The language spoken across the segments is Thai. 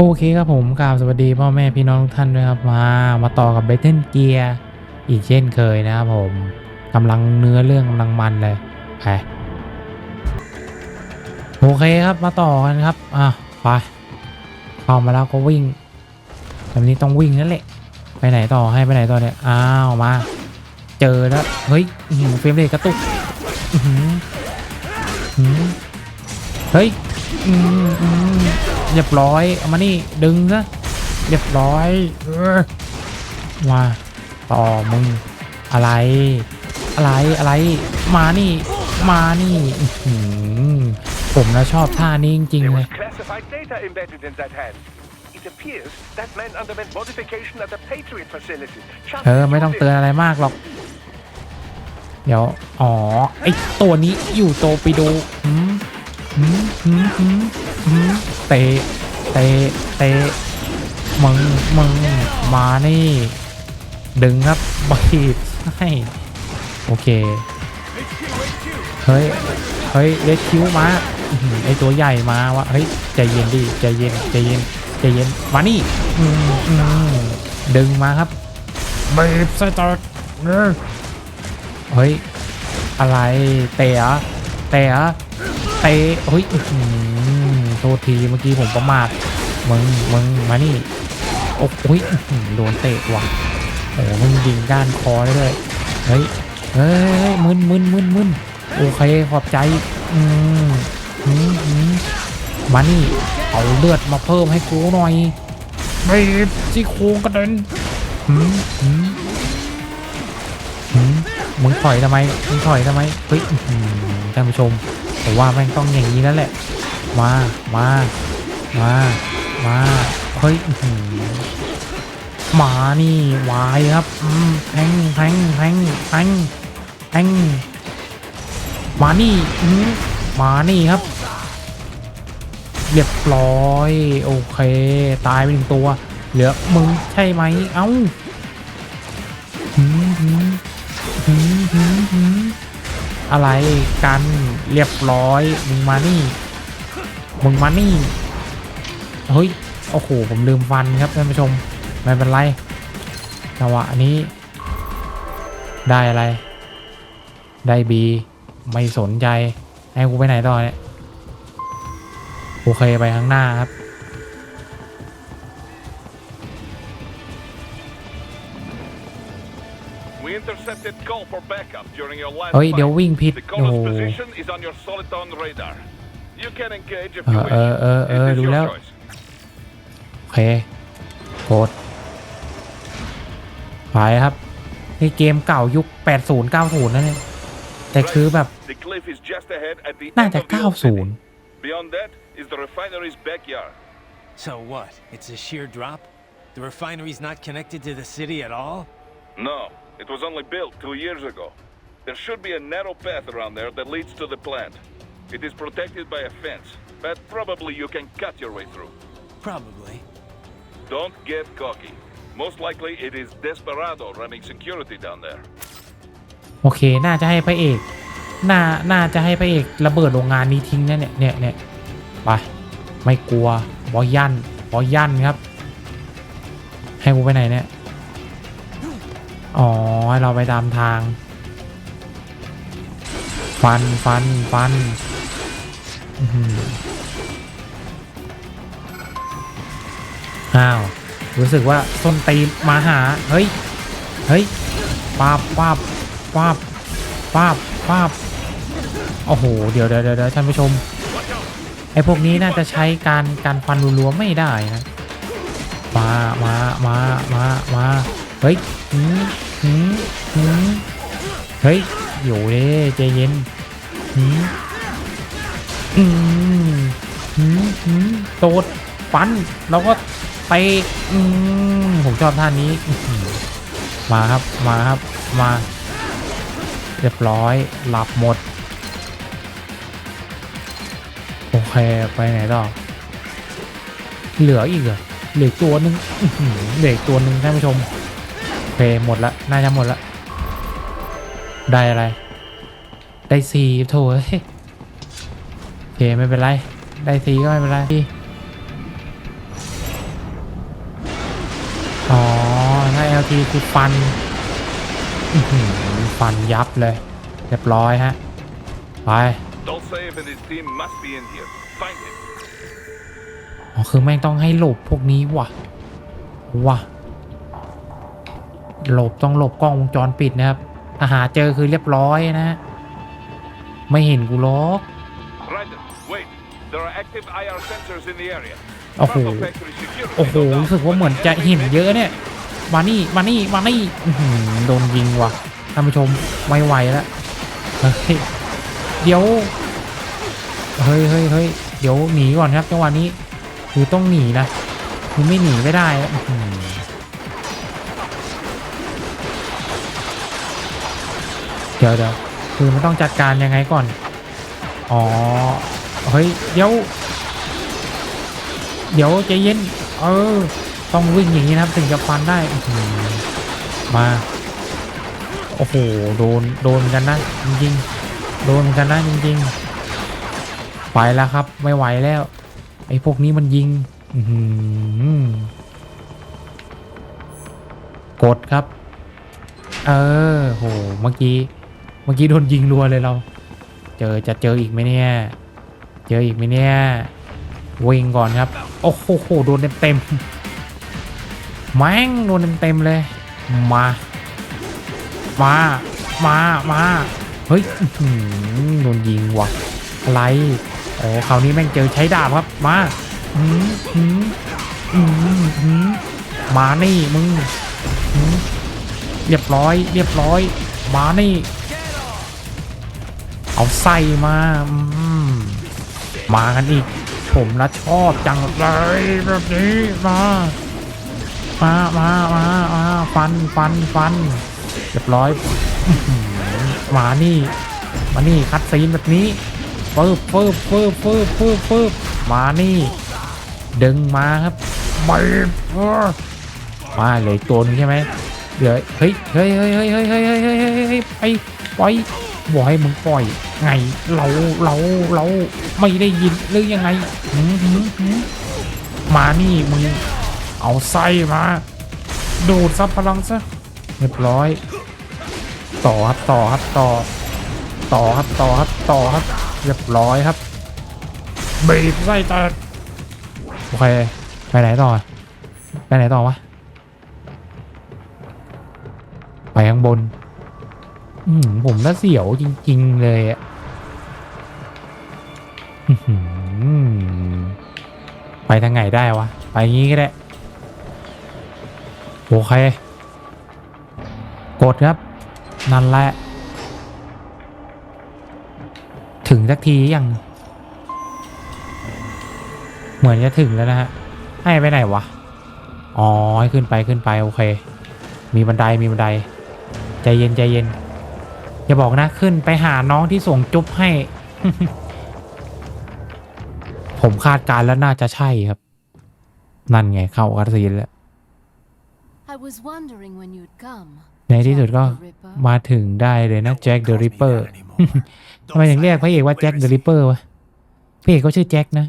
โอเคครับผมกราบสวัสดีพ่อแม่พี่น้องทุกท่านด้วยครับมา มาต่อกับเบเทนเกียร์อีกเช่นเคยนะครับผมกำลังเนื้อเรื่องกำลังมันเลยไปโอเคครับมาต่อกันครับอะไปเข้ามาแล้วก็วิ่งแบบนี้ต้องวิ่งนั่นแหละ ไปไหนต่อให้ไปไหนต่อเนี่ยอ้าวมา เจอแล้วเฮ้ยหือเฟรมเรทกระตุกเฮ้ยอืม เรียบร้อยเอามานี่ดึงซะเรียบร้อยเออมาต่อมึงอะไร อะไรอะไร มานี่ มานี่อื้อหือผมนะชอบท่านี้จริง There ๆเล was ย classified data embedded in that hand. It appears that man underwent modification at the Patriot facility. Just เออไม่ต้องเตือนอะไรมากหรอก เดี๋ยว อ๋อ ไอตัวนี้อยู่โตปิโดหืมหืมหืมหืมหืม เตะเตะเตะมึงมึงมานี่ ดึงครับบีบให้โอเค เฮ้ย เฮ้ยเลดคิวมาอื้อหือไอตัวใหญ่มาวะเฮ้ยใจเย็นดิใจเย็นใจเย็นใจเย็นมานี่อืมอืมดึงมาครับบีบใส่ตอดเออเฮ้ย อะไรเตะเหรอเตะ เตะเฮ้ยอือโทษทีเมื่อกี้ผมประมาทมึงมึงมานี่โอ้โยโดนเตะว่ะโอ้มึงยิงก้านคอได้เลยเฮ้ยเฮ้ยเฮ้ยมึนมึนมึนมึนโอเคขอบใจอืมอืมอืมมานี่เอาเลือดมาเพิ่มให้กูหน่อยไม่ซี่โครงกระเด็นอืมอืมอืมมึงถอยทำไมมึงถอยทำไมเฮ้ยท่านผู้ชม ผมว่าแม่งต้องอย่างนี้แล้วแหละ มา มา มา มา เฮ้ยหมานี่วายครับอืมแทงแทงแทงแทงแทงหมานี่อืมมานี่ครับ เรียบร้อย โอเค ตายไปหนึ่งตัว เหลือมึงใช่ไหม เอ้า อะไรกันเรียบร้อยมึงมานี่มึงมานี่เฮ้ยโอ้โหผมลืมฟันครับท่านผู้ชมไม่เป็นไรจังหวะนี้ ได้อะไร ได้บีไม่สนใจให้กูไปไหนต่อเนี่ยโอเคไปข้างหน้าครับ intercepted call for backup during your last เฮ้ย เดี๋ยว fight. วิ่งผิด The โอ้โห caller's position is on your Soliton radar. You can engage if เอ you อ wish. เออเออเออ It is ดู your แล้ว choice. โอเคกดไปครับนี่เกมเก่ายุค 80 90นั่นเนี่ยแต่คือแบบ The cliff is just ahead at the น่า end จะ of the old city. 90 Beyond that is the refinery's backyard. So what? It's a sheer drop? The refinery's not connected to the city at all? No, it was only built two years ago. There should be a narrow path around there that leads to the plant. It is protected by a fence, but probably you can cut your way through. Probably. Don't get cocky. Most likely it is Desperado running security down there. โอเค น่าจะให้พระเอก น่า น่าจะให้พระเอกระเบิดโรงงานนี้ทิ้งนะเนี่ย เนี่ยเนี่ยไป ไม่กลัว บอยันบอยันครับ ให้กูไปไหนเนี่ย อ๋อ ให้เราไปตามทาง ฟันฟันฟันอื้อหืออ้าว รู้สึกว่าส้นตีมาหา เฮ้ย เฮ้ยป้าบป้าบป้าบป้าบป้าบโอ้โหเดี๋ยวเดี๋ยวเดี๋ยวเดี๋ยวท่านผู้ชม ไอ้พวกนี้น่าจะใช้การการฟันรัวๆไม่ได้นะ มา มา มา มา มา เฮ้ย หืมหืมเฮ้ย อยู่เด้ใจเย็นหืมอืมหืมหืมโดดฟัน แล้วก็ไปอืมผมชอบท่านี้ มาครับ มาครับ มา เรียบร้อย หลับหมด โอเค ไปไหนต่อ เหลืออีกเหรอเหลือตัวหนึ่งเหลือตัวหนึ่งท่านผู้ชม เคหมดละ น่าจะหมดละ ได้อะไร ได้สีโถเอ้ยโอเคไม่เป็นไร ได้สีก็ไม่เป็นไรอ๋อถ้า LT คือฟันอื้อหือฟันยับเลย เรียบร้อยฮะ ไป Dolcev and his team must be in here. Find him. อ๋อคือแม่งต้องให้หลบพวกนี้ว่ะว่ะ หลบต้องหลบกล้องวงจรปิดนะครับถ้าหาเจอคือเรียบร้อยนะ ไม่เห็นกูหรอก Ryder, wait. There are active IR sensors in the area. โอ้โห Part of factory security, โอ้โห no doubt. รู้สึกว่าเหมือนจะเห็นเยอะเนี่ยมานี่มานี่มานี่อื้อหือโดนยิงว่ะท่านผู้ชมไม่ไหวแล้วเฮ้ยเดี๋ยวเฮ้ยเฮ้ยเฮ้ยเดี๋ยวหนีก่อนครับจังหวะนี้คือต้องหนีนะคือไม่หนีไม่ได้ เดี๋ยวเดี๋ยวคือมันต้องจัดการยังไงก่อน อ๋อ เฮ้ย เดี๋ยว เดี๋ยวใจเย็น เออ ต้องวิ่งอย่างนี้นะครับ ถึงจะฟันได้อืมา โอ้โห โดน โดนกันนะ จริงๆ โดนกันนะจริงๆ ไปแล้วครับ ไม่ไหวแล้ว ไอ้พวกนี้มันยิงอื้อหือกดครับ เออ โห เมื่อกี้ มื่อกี้โดนยิงรัวเลยเรา เจอจะเจออีกไหมเนี่ย เจออีกไหมเนี่ยวิ่งก่อนครับ โอ้โหโดนเต็มๆแม่งโดนเต็มๆเลย มา มา มา มา เฮ้ยโดนยิงว่ะอะไรโอ้คราวนี้แม่งเจอใช้ดาบครับ มาอืมอืมอืมอืมมานี่มึง เรียบร้อย เรียบร้อย มานี่ เอาไส้มามากันอีก ผมนะชอบจังเลยแบบนี้มา มามามามาฟันฟันฟันเรียบร้อยมานี่ มานี่คัดซีนแบบนี้ปื๊บปื๊บปื๊บปื๊บปื๊บเฟิบมานี่ ดึงมาครับมามาเลยโจนใช่ไหมเดี๋ยวเฮ้ยเฮ้ยเฮ้ยเฮ้ยเฮ้ยเฮ้ยเฮ้ยไปปล่อยบอกให้มึงปล่อย ไงเราเราเราไม่ได้ยินหรือยังไงมหืมหืมมานี่มึงเอาไส้มาดูดซับพลังซะเรียบร้อย ต่อครับต่อครับต่อ ต่อครับต่อครับต่อครับ เรียบร้อยครับบีบไส้แตกโอเคไปไหนต่อไปไหนต่อวะไปข้างบน ผมน่าเสียวจริง ๆ เลยอะไปทางไหนได้วะ ไปงี้ก็ได้ โอเค กดครับ นั่นแหละ ถึงสักทียัง เหมือนจะถึงแล้วนะฮะ ให้ไปไหนวะ อ๋อ ให้ขึ้นไปขึ้นไป โอเค มีบันไดมีบันได ใจเย็นใจเย็น อย่าบอกนะขึ้นไปหาน้องที่ส่งจุ๊บให้ ผมคาดการณ์แล้วน่าจะใช่ครับ นั่นไงเข้าคาซีนแล้ว I was wondering when you'd come. ในที่สุดก็ Jack the Ripper. มาถึงได้เลยนะแจ็คเดอะริปเปอร์ Calls me that anymore. ทำไมถึงเรียกพระเอกว่าแจ็คเดอะริปเปอร์วะพระเอกก็ชื่อแจ็คนะ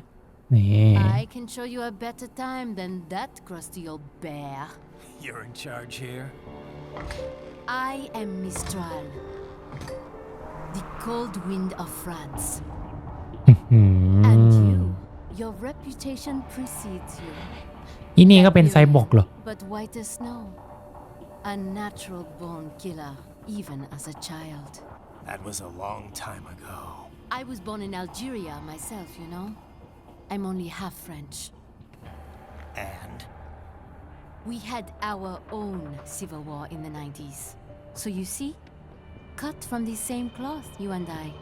นี่ I can show you a better time than that crusty old bear. You're in charge here? I am Mistral, the cold wind of France. อืม And you, your reputation precedes you. อีนี่ก็เป็นไซบอร์กเหรอ But white as snow. A natural born killer, even as a child. That was a long time ago. I was born in Algeria myself, you know. I'm only half French. And We had our own civil war in the 90s. So you see? Cut from the same cloth, you and I.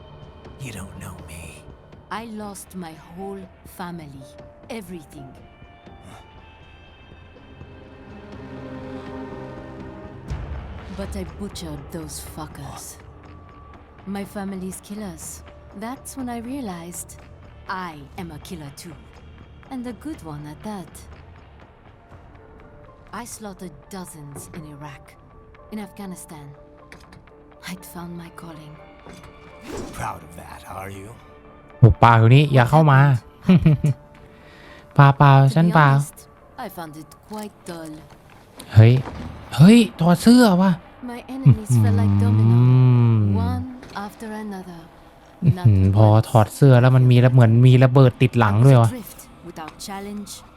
you don't know me. I lost my whole family. Everything. But I butchered those fuckers. My family's killers. That's when I realized I am a killer too. And a good one at that. I slaughtered dozens in Iraq, in Afghanistan. I'd found my calling. Proud of that, are you? โอ้ป่าคนนี้อย่าเข้ามา ป่าเปล่า To ฉัน be เปล่า honest, I found it quite dull. เฮ้ย เฮ้ยถอดเสื้อว่ะ My enemies fell like อื domino, ม one after another. อื Not มพอ once. ถอดเสื้อแล้วมันมีระเหมือนมีระเบิดติดหลัง I was ด้วยวะ adrift, without challenge, without purpose.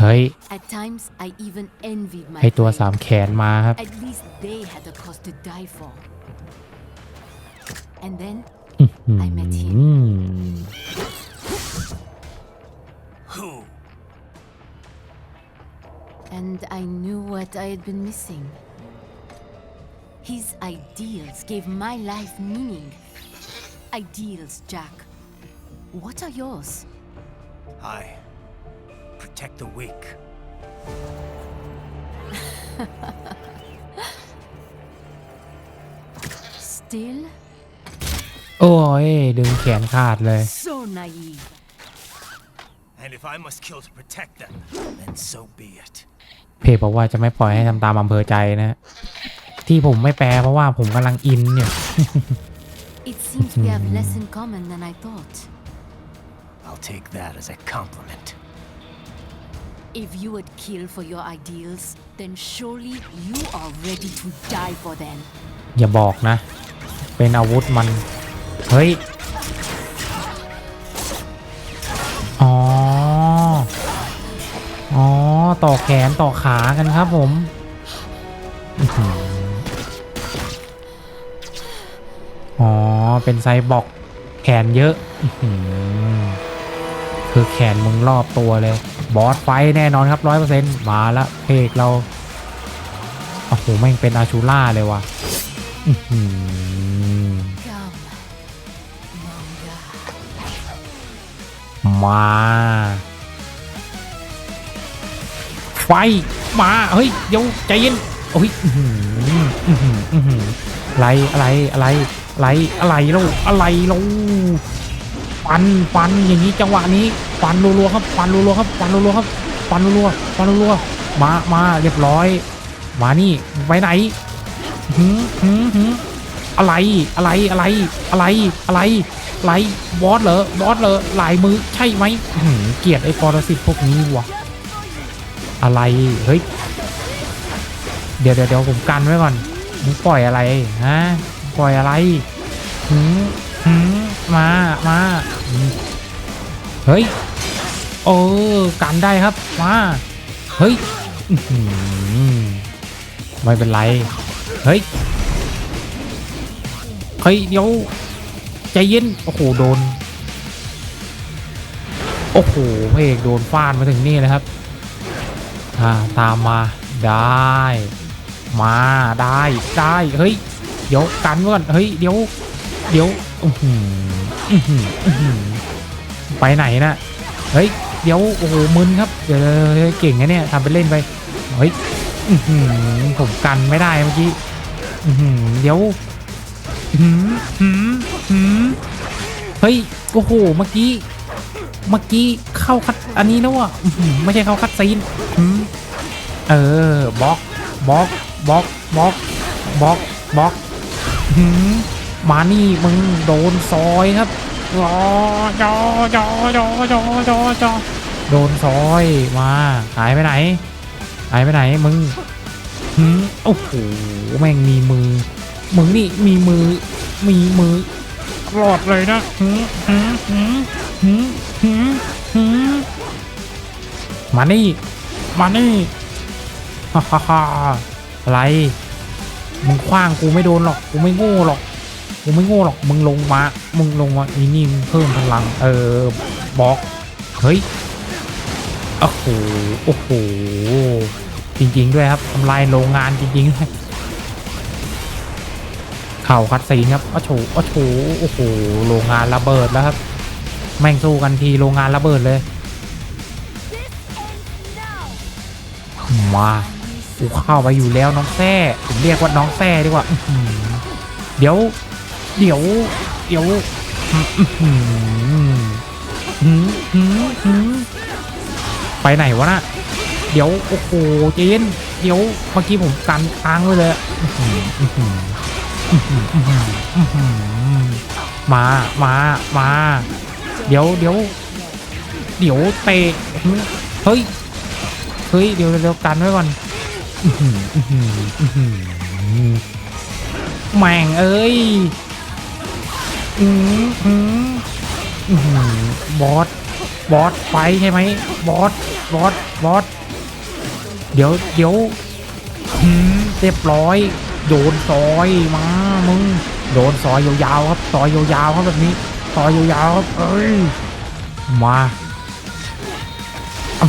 เฮ้ย At times, I even envied my ไอตัว friends. สามแขนมาครับ At least they had a cause to die for. And then อืม I met him. Who? And I knew what I had been missing. His ideals gave my life meaning. Ideals, Jack. What are yours? I protect the weak. Still โอ้ย ดึงแขนขาดเลย so naive. And if I must kill to protect them, then so be it. เพจบอกว่าจะไม่ปล่อยให้ทำตามอำเภอใจนะ ที่ผมไม่แปลเพราะว่าผมกำลังอินเนี่ย It seems we have less in common than I thought. I'll take that as a compliment. If you would kill for your ideals, then surely you are ready to die for them. อย่าบอกนะ เป็นอาวุธมัน เฮ้ย อ๋อ อ๋อ ต่อแขนต่อขากันครับผม อ๋อ เป็นไซบอร์กแขนเยอะ คือแขนมึงรอบตัวเลย บอสไฟแน่นอนครับร้อยเปอร์เซ็นต์มาละเพกเราโอ้โหแม่งเป็นอาชูล่าเลยว่ะมา ไฟ มา เฮ้ยเดี๋ยวใจเย็นโอ้ยอื้อหืออื้อหืออื้อหืออะไรอะไรอะไรอะไรอะไรแล้วอะไรแล้ว ฟันฟันอย่างนี้จังหวะนี้ฟันรัวๆครับฟันรัวๆครับฟันรัวๆครับฟันรัวๆฟันรัวๆมามาเรียบร้อย มานี่ไปไหนหืมหืมหืมอะไรอะไรอะไรอะไรอะไรไรบอสเหรอบอสเหรอหลายมือใช่ไหมหือเกลียดไอ้ปรสิตพวกนี้วะอะไรเฮ้ยเดี๋ยวเดี๋ยวเดี๋ยวผมกันไว้ก่อนมึงปล่อยอะไรฮะปล่อยอะไรหืมหืม มามาเฮ้ยเออกันได้ครับมาเฮ้ยไม่เป็นไรเฮ้ยเฮ้ยเดี๋ยวใจเย็นโอ้โหโดนโอ้โหพระเอกโดนฟาดมาถึงนี่เลยครับอ่าตามมาได้ มาได้ได้เฮ้ยเดี๋ยวกันก่อนเฮ้ยเดี๋ยวเดี๋ยว อื้อหืออื้อหืออื้อหือไปไหนนะเฮ้ยเดี๋ยวโอ้โหมึนครับเดี๋ยวเก่งนะเนี่ยทำไปเล่นไปเฮ้ยอื้อหือผมกันไม่ได้เมื่อกี้อื้อหือเดี๋ยวหืมหืมหืมเฮ้ยโอ้โหเมื่อกี้เมื่อกี้เข้าคัดอันนี้นะวะอื้อหือไม่ใช่เข้าคัดซีนเออบล็อกบล็อกบล็อกบล็อกบล็อกบล็อก มานี่มึงโดนซอยครับจอจอจอจอจอจอจอโดนซอยมาหายไปไหนหายไปไหนมึงหืมโอ้โหแม่งมีมือ มึงนี่มีมือ มีมือรอดเลยนะหืมหืมหืมหืมหืมหืมมานี่มานี่ฮ่าฮ่าฮ่าอะไรมึงคว้างกูไม่โดนหรอกกูไม่โง่หรอก กูไม่โง่หรอก มึงลงมา มึงลงมาอีนี่มึงเพิ่มพลัง เออบล็อก เฮ้ย โอ้โห โอ้โห จริง ๆ ด้วยครับทำลายโรงงานจริงๆด้วยเข่าคัดซีนครับอ้โฉอ้โฉโอ้โห โรงงานระเบิดแล้วครับ แม่งสู้กันทีโรงงานระเบิดเลย มากูเข้าไปอยู่แล้วน้องแท้ผมเรียกว่าน้องแท้ดีกว่า เดี๋ยว เดี๋ยว เดี๋ยวไปไหนวะน่ะ เดี๋ยว โอ้โหเจนเดี๋ยว เมื่อกี้ผมกันค้างไว้เลยมา มา มา เดี๋ยว เดี๋ยว เดี๋ยวเตะเฮ้ย เฮ้ย เดี๋ยวเดี๋ยวกันไว้ก่อนแม่งเอ้ย อือหืออื้อหือบอส บอสไปใช่ไหม บอส บอส บอส เดี๋ยว เดี๋ยวหืมเรียบร้อย โดนซอยมา มึง โดนซอยยาวๆครับ ซอยยาวๆครับแบบนี้ ซอยยาวๆครับเอ้ย มาอื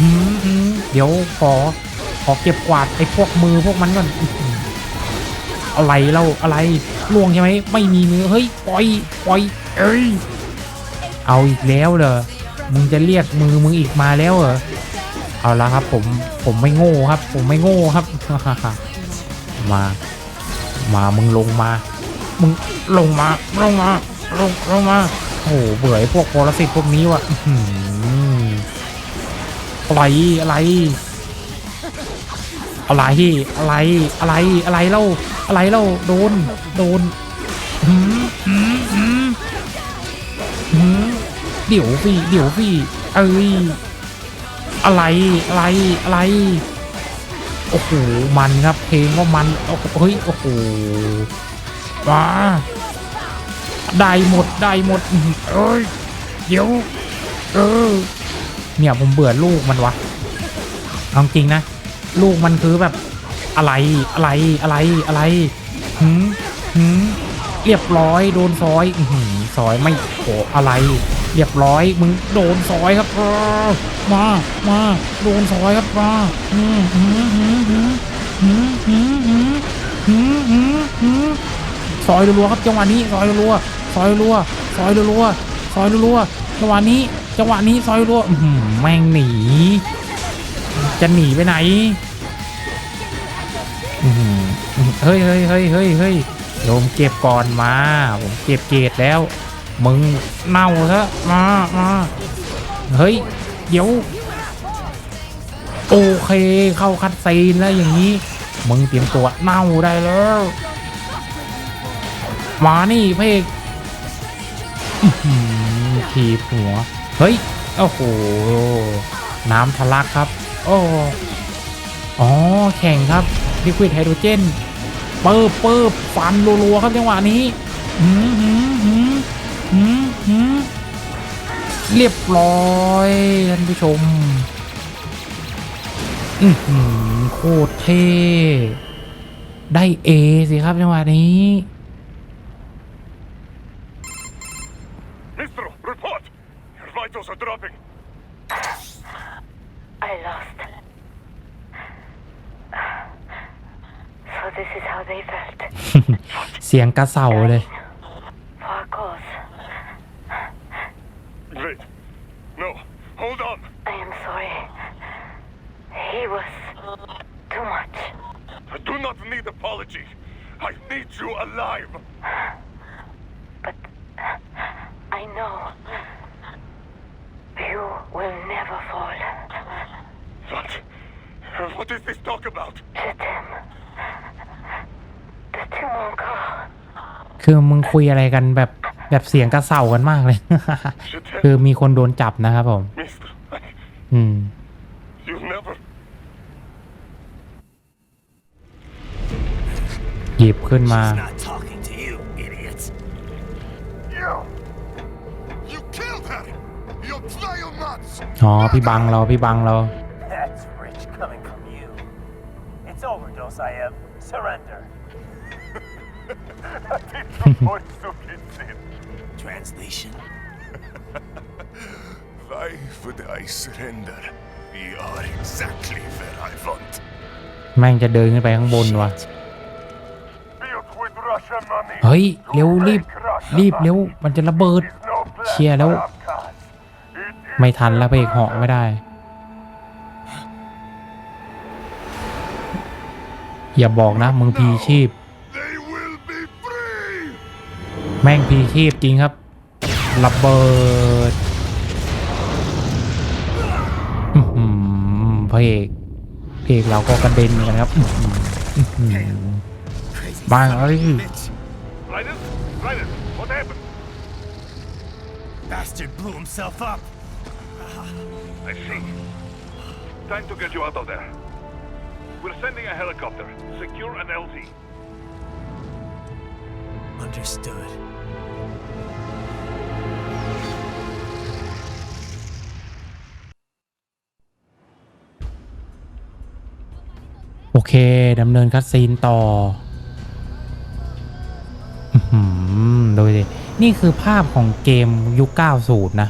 มเดี๋ยวขอ ขอเก็บกวาดไอ้พวกมือพวกมันก่อนอื้อหืออะไรเล่าอะไร ล่วงใช่ไหมไม่มีมือเฮ้ยปล่อยปล่อยเอ้ยเอาอีกแล้วเหรอมึงจะเรียกมือมึงอีกมาแล้วเหรอเอาละครับผมผมไม่โง่ครับ ผมไม่โง่ครับมา มามึงลงมา มึงลงมาลงมาลงลงมาโอ้โหเบื่อพวกโปรสิตพวกนี้ว่ะอะไรอะไรอะไรอะไรอะไรอะไรเล่า อะไรเล่าโดนโดนเดี๋ยวพี่เดี๋ยวพี่เอ้ยอะไรอะไรอะไรโอ้โหมันครับเพลงก็มันโอ้โหเฮ้ยโอ้โหว้าได้หมดได้หมดเอ้ยเดี๋ยวเออเนี่ยผมเบื่อลูกมันวะเอาจริงนะ ลูกมันคือแบบ อะไรอะไรอะไรอะไรหืมหืมเรียบร้อยโดนซอยอือหือซอยไม่โหอะไร เรียบร้อยมึงโดนซอยครับมามาโดนซอยครับมาอืมหืมหืมหืมหืมหืมหืมหืมหืมหืมซอยรัวๆครับจังหวะนี้ซอยรัวๆซอยรัวๆซอยรัวๆซอยรัวๆจังหวะนี้จังหวะนี้ซอยรัวหือแม่งหนี จะหนีไปไหน เฮ้ยเฮ้ยเฮ้ยเฮ้ยเฮ้ยเดี๋ยวผมเก็บก่อนมา ผมเก็บเกรดแล้ว มึงเน่าซะมามาเฮ้ย เดี๋ยว โอเคเข้าคัดซีนแล้วอย่างนี้ มึงเตรียมตัวเน่าได้แล้วมานี่เพกทีหัว เฮ้ย โอ้โห น้ำทะลักครับ โอ้ อ๋อ แข่งครับลิควิดไฮโดรเจน ปิบเปิบฟันรัวๆครับจังหวะนี้หืมหืมหืมหืมหืมเรียบร้อยท่านผู้ชมอืมโคตรเท่ได้เอสิครับจังหวะนี้ เสียงกระเสาเลย For a cause. Wait. No. Hold on. I am sorry. He was too much. I do not need apology. I need you alive. But I know you will never fall. What? What is this talk about? Je คือมึงคุยอะไรกันแบบแบบเสียงกระเสากันมากเลย Je คือ t'aime, มีคนโดนจับนะครับผม Mistro. I, อืม you never. หยิบขึ้นมา She's not talking to you, idiot. You. You killed her. You vile nuts. อ๋อ พี่บังเรา พี่บังเรา That's rich coming from you. It's overdose, I am. Surrender. Translation. Why would I surrender? We are exactly where I want. แม่งจะเดินขึ้นไปข้างบนวะ Built with Russian money. เฮ้ย เร็วรีบ รีบเร็ว มันจะระเบิดเชียร์แล้วไม่ทันแล้วเพกเหาะไม่ได้ อย่าบอกนะ มึงพีชีพ แม่งพีชีพจริงครับระเบิดอื้อหือพระเอกพระเอกเราก็กระเด็นเหมือนกันครับอื้อหืออื้อหือ Crazy Bang, son of a ay. bitch. Raiden? Raiden, what happened? Bastard blew himself up. I see. Time to get you out of there. We're sending a helicopter. Secure an LZ. Understood. โอเคดำเนินคัดซีนต่ออื้อหือดูดินี่คือภาพของเกมยุค 90 นะ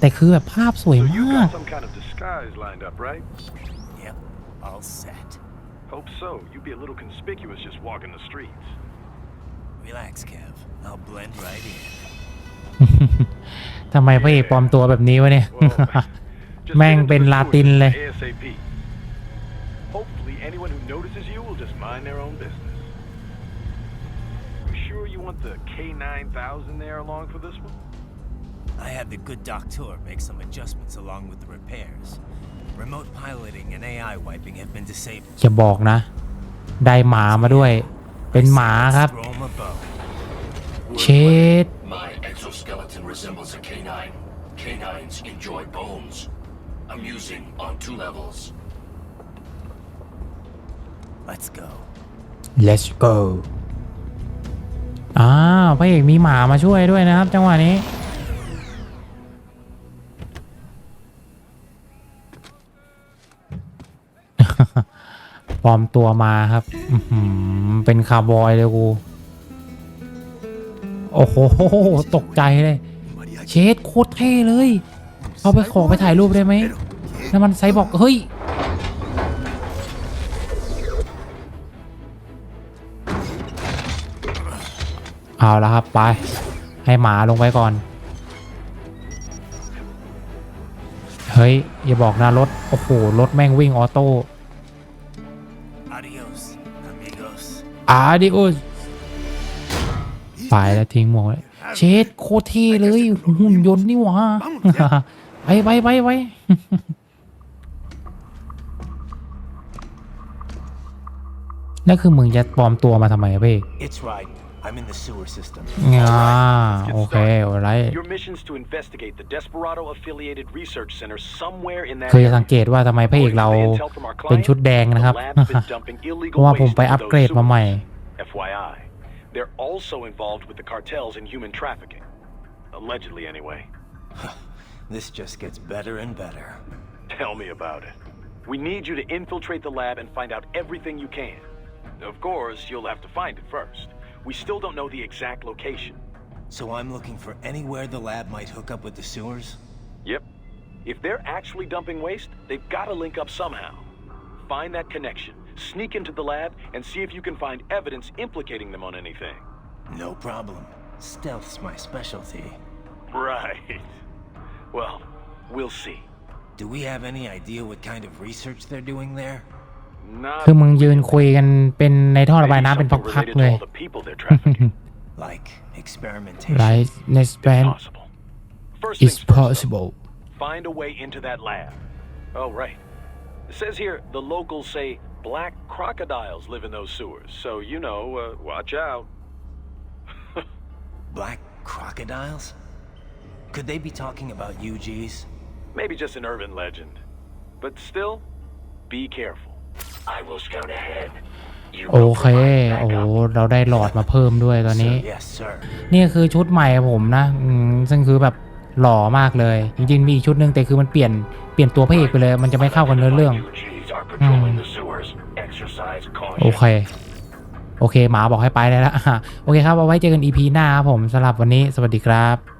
แต่คือแบบภาพสวย So you มาก got some kind of disguise lined up, right? Yep, all set. Hope so. You'd be a little conspicuous just walking the streets. Relax, Kev. I'll blend right in. ทำไมพระเอกปลอมตัวแบบนี้วะเนี่ย Well, just Mang get into bên the Latin sewers leh. ASAP. Hopefully, anyone who notices you will just mind their own business. You sure you want the K9000 there along for this one? I had the good doctor make some adjustments along with the repairs. Remote piloting and AI wiping have been disabled. อย่าบอกนะ ได้หมามาด้วย เป็นหมาครับ Throw him a bone. เช็ด My exoskeleton resembles a canine. Canines enjoy bones. Amusing on two levels. Let's go. let's go อ่าพระเอกมีหมามาช่วยด้วยนะครับ จังหวะนี้ ลอมตัวมาครับอืเป็นคาร์บอยเลยกู โอ้โห ตกใจเลย เชดโคตรเท่เลย เอาไปขอไปถ่ายรูปได้ไหมแล้วมันไซบอก เฮ้ย เอาแล้วครับ ไป ให้หมาลงไปก่อน เฮ้ย อย่าบอกนะรถ โอ้โห รถแม่งวิ่งออโต้ อาดิโอสไปแล้วทิ้งหมวกไว้เชดโคตรเท่เลยหุ่นยนต์นี่หว่าไปไปไปไปนั่นคือมึงจะปลอมตัวมาทำไมเพ่ I'm in the sewer system. อ่าโอเคโอไร Your mission's to investigate the Desperado-affiliated research center somewhere in that เคย area. สังเกตว่าทำไมพระเอกเรา เป็นชุดแดงนะครับ The lab's been dumping เพ illegal ราะว่าผม waste ไป into อัป those เกรดมาใหม่ sewers. FYI, they're also involved with the cartels in human trafficking. Allegedly, anyway. This just gets better and better. Tell me about it. We need you to infiltrate the lab and find out everything you can. Of course, you'll have to find it first. We still don't know the exact location. So I'm looking for anywhere the lab might hook up with the sewers? Yep. If they're actually dumping waste, they've got to link up somehow. Find that connection, sneak into the lab, and see if you can find evidence implicating them on anything. No problem. Stealth's my specialty. Right. Well, we'll see. Do we have any idea what kind of research they're doing there? Not คือมึงยืนคุยกันเป็นในท่อระบาย maybe น้ำเป็น something พัก related ๆ to เลย all the people they're trafficking. Like experimentation? ไรในสเปน possible. First is things first, though. possible Find a way into that lab. Oh, right. It says here the locals say black crocodiles live in those sewers, so you know, uh, watch out. Black crocodiles? Could they be talking about UGs? Maybe just an urban legend. But still, be careful. โอ will เค provide โอ้ backup. เราได้หลอดมาเพิ่มด้วยตอนนี้ Sir, yes, sir. นี่คือชุดใหม่ผมนะอืมซึ่งคือแบบหล่อมากเลย จริงๆมีอีกชุดหนึ่งแต่คือมันเปลี่ยนเปลี่ยนตัวพระเอกไปเลย มันจะไม่เข้ากันเนื้อเรื่อง UGs are patrolling the sewers. Exercise โอ caution. เค โอเค หมาบอกให้ไปได้แล้วอะโอเคครับ เอาไว้เจอกัน EP หน้าครับผมสำหรับวันนี้ สวัสดีครับ